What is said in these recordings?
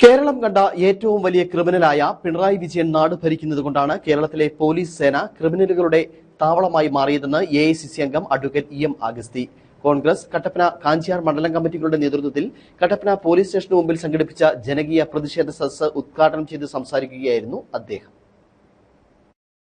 കേരളം കണ്ട ഏറ്റവും വലിയ ക്രിമിനലായ പിണറായി വിജയൻ നാട് ഭരിക്കുന്നതുകൊണ്ടാണ് കേരളത്തിലെ പോലീസ് സേന ക്രിമിനലുകളുടെ താവളമായി മാറിയതെന്ന് എ ഐ സി സി അംഗം advocate E M Agasthi. Congress Kattappana Kanchiyar മണ്ഡലം കമ്മിറ്റികളുടെ നേതൃത്വത്തിൽ കട്ടപ്പന പോലീസ് സ്റ്റേഷന് മുമ്പിൽ സംഘടിപ്പിച്ച ജനകീയ പ്രതിഷേധ സദസ് ഉദ്ഘാടനം ചെയ്ത് സംസാരിക്കുകയായിരുന്നു അദ്ദേഹം.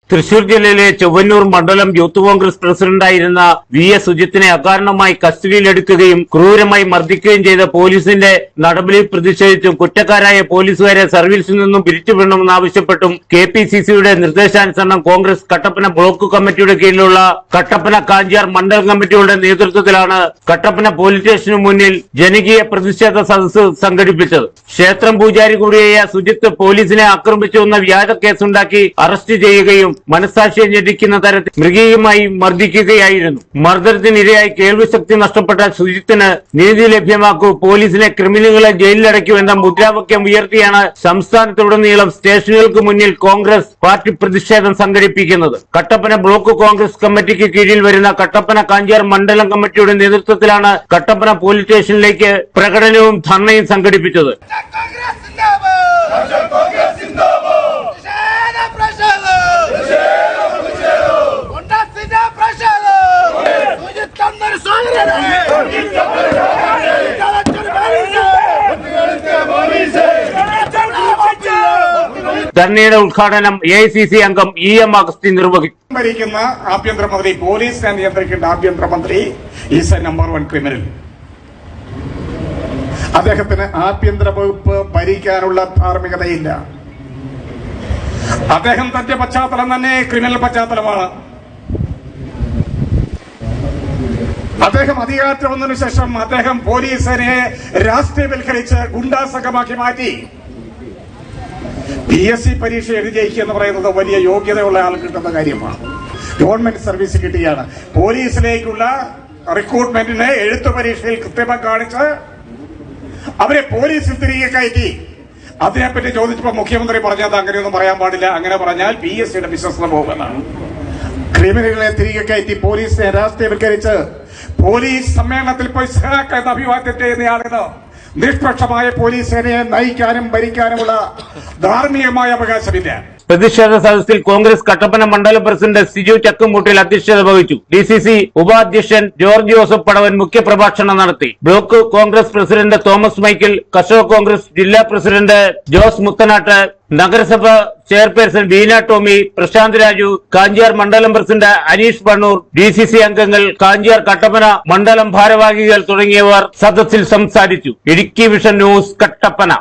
തൃശൂർ ജില്ലയിലെ ചൊവ്വന്നൂർ മണ്ഡലം യൂത്ത് കോൺഗ്രസ് പ്രസിഡന്റായിരുന്ന വി എസ് സുജിത്തിനെ അകാരണമായി കസ്റ്റഡിയിലെടുക്കുകയും ക്രൂരമായി മർദ്ദിക്കുകയും ചെയ്ത പോലീസിന്റെ നടപടിയിൽ പ്രതിഷേധിച്ചും കുറ്റക്കാരായ പോലീസുകാരെ സർവീസിൽ നിന്നും പിരിച്ചുവിടണമെന്നാവശ്യപ്പെട്ടും കെ പി സി സിയുടെ നിർദ്ദേശാനുസരണം കോൺഗ്രസ് കട്ടപ്പന ബ്ലോക്ക് കമ്മിറ്റിയുടെ കീഴിലുള്ള കട്ടപ്പന കാഞ്ചിയാർ മണ്ഡലം കമ്മിറ്റിയുടെ നേതൃത്വത്തിലാണ് കട്ടപ്പന പോലീസ് സ്റ്റേഷനു മുന്നിൽ ജനകീയ പ്രതിഷേധ സദസ്സ് സംഘടിപ്പിച്ചത്. ക്ഷേത്രം പൂജാരി കൂടിയായ സുജിത്ത് പോലീസിനെ ആക്രമിച്ചുവെന്ന വ്യാജ കേസുണ്ടാക്കി അറസ്റ്റ് ചെയ്യുകയും മനസാക്ഷിയെ ഞെട്ടിക്കുന്ന തരത്തിൽ മൃഗീയമായി മർദ്ദിക്കുകയായിരുന്നു. മർദ്ദനത്തിനിരയായി കേൾവിശക്തി നഷ്ടപ്പെട്ട സുജിത്തിന് നീതി ലഭ്യമാക്കൂ. പോലീസിനെ ക്രിമിനലുകളെ ജയിലിലടയ്ക്കൂ എന്ന മുദ്രാവാക്യം ഉയർത്തിയാണ് സംസ്ഥാനത്തുടനീളം സ്റ്റേഷനുകൾക്ക് മുന്നിൽ കോൺഗ്രസ് പാർട്ടി പ്രതിഷേധം സംഘടിപ്പിക്കുന്നത്. കട്ടപ്പന ബ്ലോക്ക് കോൺഗ്രസ് കമ്മിറ്റിക്ക് കീഴിൽ വരുന്ന കട്ടപ്പന കാഞ്ചാർ മണ്ഡലം കമ്മിറ്റിയുടെ നേതൃത്വത്തിലാണ് കട്ടപ്പന പോലീസ് സ്റ്റേഷനിലേക്ക് പ്രകടനവും ധർണയും സംഘടിപ്പിച്ചത് കോൺഗ്രസ് സിന്ദാബാദ് പ്രതിഷേധ പ്രതിഷേധം കൊണ്ടാസിന്റെ പ്രതിഷേധം സുജിത് തന്നൊരു സ്വാഗതം ധർണയുടെ ഉദ്ഘാടനം എ അംഗം ഇ എം അഗസ്തി നിർവഹിച്ചു. ഭരിക്കുന്ന ആഭ്യന്തരമന്ത്രി പോലീസിനെ നിയന്ത്രിക്കേണ്ട ആഭ്യന്തരമന്ത്രി is a number one criminal അദ്ദേഹത്തിന് ആഭ്യന്തര വകുപ്പ് ഭരിക്കാനുള്ള ധാർമ്മികതയില്ല. അദ്ദേഹം തന്റെ പശ്ചാത്തലം തന്നെ ക്രിമിനൽ പശ്ചാത്തലമാണ്. അദ്ദേഹം അധികാരത്തിൽ വന്നതിനു ശേഷം അദ്ദേഹം പോലീസിനെ രാഷ്ട്രീയവൽക്കരിച്ച് ഗുണ്ടാസംഘമാക്കി മാറ്റി. പി എസ് സി പരീക്ഷ എഴുതി ജയിക്കുക എന്ന് പറയുന്നത് വലിയ യോഗ്യതയുള്ള ആൾ കിട്ടുന്ന കാര്യമാണ്. Government service കിട്ടിയാണ്. പോലീസിലേക്കുള്ള റിക്രൂട്ട്മെന്റിന് എഴുത്തു പരീക്ഷയിൽ കൃത്യമായി കാണിച്ച് അവരെ പോലീസിൽ തിരികെ കയറ്റി. അതിനെപ്പറ്റി ചോദിച്ചപ്പോൾ മുഖ്യമന്ത്രി പറഞ്ഞത് അങ്ങനെയൊന്നും പറയാൻ പാടില്ല. അങ്ങനെ പറഞ്ഞാൽ പി എസ് സിയുടെ ബിസിനസ് പോകുമെന്നാണ്. ക്രിമിനലുകളെ തിരികെ കയറ്റി പോലീസിനെ രാഷ്ട്രീയവൽക്കരിച്ച് പോലീസ് സമ്മേളനത്തിൽ പോയി സഹാക്ക എന്ന് അഭിവാദ്യം ചെയ്യുന്നയാളിത്. നിഷ്പക്ഷമായ പോലീസ് സേനയെ നയിക്കാനും ഭരിക്കാനുമുള്ള ധാർമ്മികമായ അവകാശമില്ല. പ്രതിഷേധ സദസ്സിൽ കോൺഗ്രസ് കട്ടപ്പന മണ്ഡലം പ്രസിഡന്റ് സിജു ചക്കുമുട്ടിൽ അധ്യക്ഷത വഹിച്ചു. ഡി സി സി ഉപാധ്യക്ഷൻ ജോർജ് ജോസഫ് പടവൻ മുഖ്യപ്രഭാഷണം നടത്തി. Block Congress president Thomas Michael കർഷക കോൺഗ്രസ് ജില്ലാ പ്രസിഡന്റ് ജോസ് മുത്തനാട്ട് നഗരസഭ ചെയർപേഴ്സൺ ബീന ടോമി പ്രശാന്ത് രാജു കാഞ്ചിയാർ മണ്ഡലം president Aneesh Bannoor D C C അംഗങ്ങൾ കാഞ്ചിയാർ കട്ടപ്പന മണ്ഡലം ഭാരവാഹികൾ തുടങ്ങിയവർ സദസ്സിൽ സംസാരിച്ചു. Idukki vision news Kattappana.